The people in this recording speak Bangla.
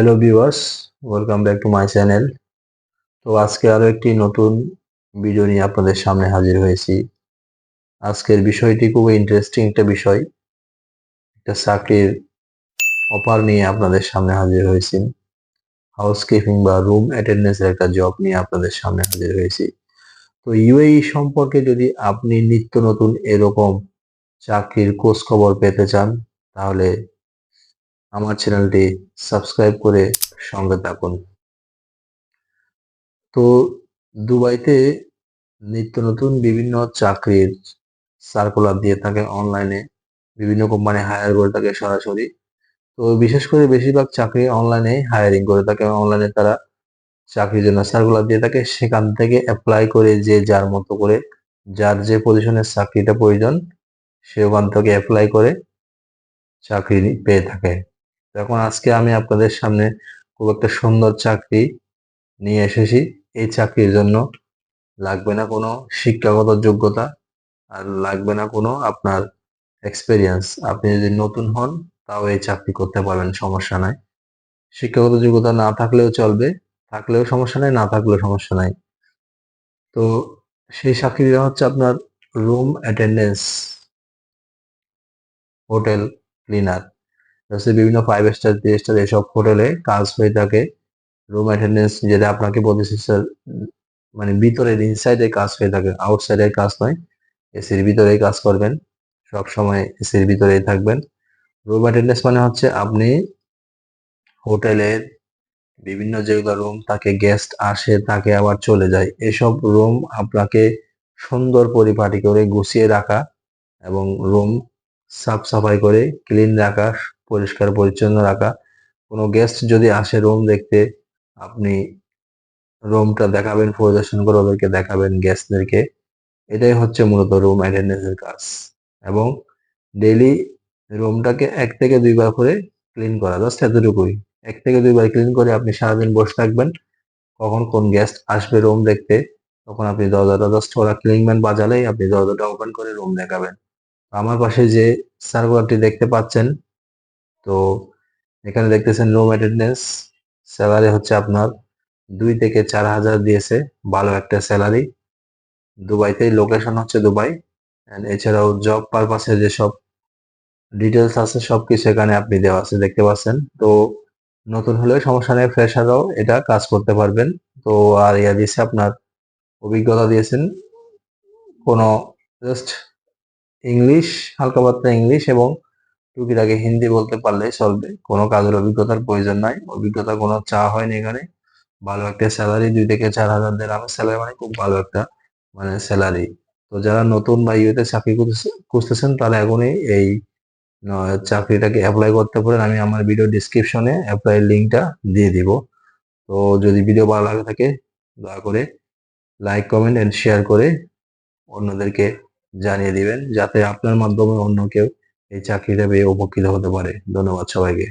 Hello viewers welcome back to my channel তো আজকে আরও একটি নতুন ভিডিও নিয়ে আপনাদের সামনে হাজির হয়েছি। আজকের বিষয়টি খুবই ইন্টারেস্টিং একটা বিষয়। একটা চাকরির অফার নিয়ে আপনাদের সামনে হাজির হয়েছি। হাউসকিপিং বা রুম অ্যাটেন্ডেন্সের একটা জব নিয়ে আপনাদের সামনে হাজির হয়েছি। তো ইউএই সম্পর্কে যদি আপনি নিত্য নতুন এরকম চাকরির খোঁজ খবর পেতে চান, তাহলে আমার চ্যানেলটি সাবস্ক্রাইব করে সঙ্গে থাকুন। তো দুবাইতে নিত্য নতুন বিভিন্ন চাকরির সার্কুলার দিয়ে থাকে অনলাইনে বিভিন্ন কোম্পানি হায়ার করে থাকে সরাসরি। তো বিশেষ করে বেশিরভাগ চাকরি অনলাইনে হায়ারিং করে থাকে। অনলাইনে তারা চাকরির জন্য সার্কুলার দিয়ে থাকে। সেখান থেকে অ্যাপ্লাই করে যে যার মতো করে, যার যে পজিশনের চাকরিটা প্রয়োজন, সে ওখান থেকে অ্যাপ্লাই করে চাকরি পেয়ে থাকে। এখন আজকে আমি আপনাদের সামনে খুব একটা সুন্দর চাকরি নিয়ে এসেছি। এই চাকরির জন্য লাগবে না কোনো শিক্ষাগত যোগ্যতা আর লাগবে না কোনো আপনার এক্সপেরিয়েন্স আপনি যদি নতুন হন, তাও এই চাকরি করতে পারবেন, সমস্যা নাই। শিক্ষাগত যোগ্যতা না থাকলেও চলবে, থাকলেও সমস্যা নাই, না থাকলেও সমস্যা নাই। তো সেই চাকরিটা হচ্ছে আপনার রুম অ্যাটেন্ডেন্স হোটেল ক্লিনার হচ্ছে বিভিন্ন ফাইভ স্টার থ্রি স্টার এসব হোটেলে কাজ হয়ে থাকে। রুম অ্যাটেন্ডেন্স যেটা আপনাকে বলেছি স্যার মানে ভিতরের ইনসাইডে কাজ হয়ে থাকে আউটসাইডের কাজ নয় এসির ভিতরেই কাজ করবেন, সব সময় এসির ভিতরেই থাকবেন। রুম অ্যাটেন্ডেন্স মানে হচ্ছে আপনি হোটেলের বিভিন্ন যেগুলো রুম তাকে গেস্ট আসে, তাকে আবার চলে যায়। এসব রুম আপনাকে সুন্দর পরিপাটি করে গুছিয়ে রাখা এবং রুম সাফ সাফাই করে ক্লিন রাখা পরিষ্কার পরিচ্ছন্ন রাখা। কোনো গেস্ট যদি আসে রুম দেখতে, আপনি রুমটা দেখাবেন, পরিদর্শন করে ওদেরকে দেখাবেন গেস্টদেরকে এটাই হচ্ছে মূলত রুম অ্যাটেন্ডেন্সের কাজ। এবং ডেইলি রুমটাকে এক থেকে দুইবার করে ক্লিন করা জাস্ট এতটুকুই। এক থেকে দুইবার ক্লিন করে আপনি সারাদিন বসে থাকবেন। কখন কোন গেস্ট আসবে রুম দেখতে, তখন আপনি দরজাটা জাস্ট ওরা ক্লিনম্যান বাজালেই আপনি দরজাটা ওপেন করে রুম দেখাবেন। আমার পাশে যে সার্কুলারটি দেখতে পাচ্ছেন তো এখানে দেখতেছেন রুম অ্যাটেন্ডেন্স স্যালারি হচ্ছে আপনার দুই থেকে চার হাজার দিয়েছে, ভালো একটা স্যালারি দুবাইতে লোকেশন হচ্ছে দুবাই এছাড়াও জব পারপাসে যেসব ডিটেলস আছে, সবকিছু এখানে আপনি দেওয়া আছে, দেখতে পাচ্ছেন। তো নতুন হলেও সমস্যা নেই ফ্রেশাররাও এটা কাজ করতে পারবেন। তো আর ইয়া দিয়েছে আপনার, অভিজ্ঞতা দিয়েছেন, কোনো জাস্ট ইংলিশ হালকা পাতলা ইংলিশ এবং টুকিটাকি হিন্দি বলতে পারলে চলবে। কোনো কাজের অভিজ্ঞতার প্রয়োজন নাই। অভিজ্ঞতা কোনো চা হয়নি এখানে। ভালো একটা স্যালারি দুই থেকে চার হাজার দেড়হামের স্যালারি মানে খুব ভালো একটা মানে স্যালারি তো যারা নতুন বা ইউতে চাকরি খুঁজতেছেন তারা এখনই এই চাকরিটাকে অ্যাপ্লাই করতে পারেন। আমি আমার ভিডিও ডিসক্রিপশনে অ্যাপ্লাই লিঙ্কটা দিয়ে দিব। তো যদি ভিডিও ভালো লাগে থাকে, দয়া করে লাইক কমেন্ট অ্যান্ড শেয়ার করে অন্যদেরকে জানিয়ে দিবেন, যাতে আপনার মাধ্যমে অন্য কেউ এই চাকরিটা পেয়ে উপকৃত হতে পারে। ধন্যবাদ সবাইকে।